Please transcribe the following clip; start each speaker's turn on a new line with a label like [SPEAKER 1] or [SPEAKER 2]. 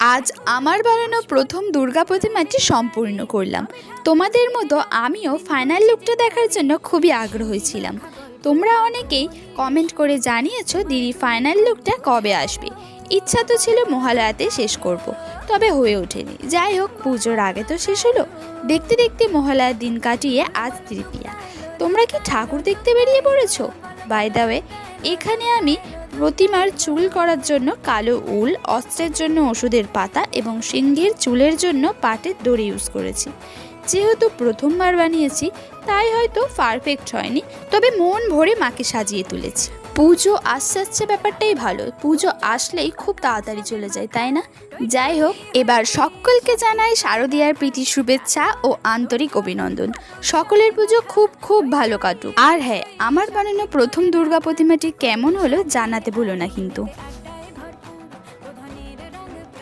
[SPEAKER 1] আজ আমার বানানো প্রথম দুর্গা প্রতিমাটি সম্পূর্ণ করলাম। তোমাদের মতো আমিও ফাইনাল লুকটা দেখার জন্য খুবই আগ্রহী ছিলাম। তোমরা অনেকেই কমেন্ট করে জানিয়েছো দিদি ফাইনাল লুকটা কবে আসবে। ইচ্ছা তো ছিল মহালয়াতে শেষ করব। তবে হয়ে ওঠেনি। যাই হোক, পুজোর আগে তো শেষ হলো। দেখতে দেখতে মহালয়ার দিন কাটিয়ে আজ তৃতীয়া। তোমরা কি ঠাকুর দেখতে বেরিয়ে পড়েছ? বাই দ্য ওয়ে এখানে আমি প্রতিমার চুল করার জন্য কালো উল, অস্ত্রের জন্য ওষুধের পাতা এবং সিংহের চুলের জন্য পাটের দড়ি ইউজ করেছি। যেহেতু প্রথমবার বানিয়েছি, তাই হয়তো পারফেক্ট হয়নি, তবে মন ভরে মাকে সাজিয়ে তুলেছি। পুজো আসছে আসছে ব্যাপারটাই ভালো, পুজো আসলেই খুব তাড়াতাড়ি চলে যায়, তাই না? যাই হোক, এবার সকলকে জানাই শারদীয়ার প্রীতি, শুভেচ্ছা ও আন্তরিক অভিনন্দন। সকলের পুজো খুব খুব ভালো কাটুক। আর হ্যাঁ আমার বানানো প্রথম দুর্গা প্রতিমাটি কেমন হলো জানাতে ভুলো না কিন্তু।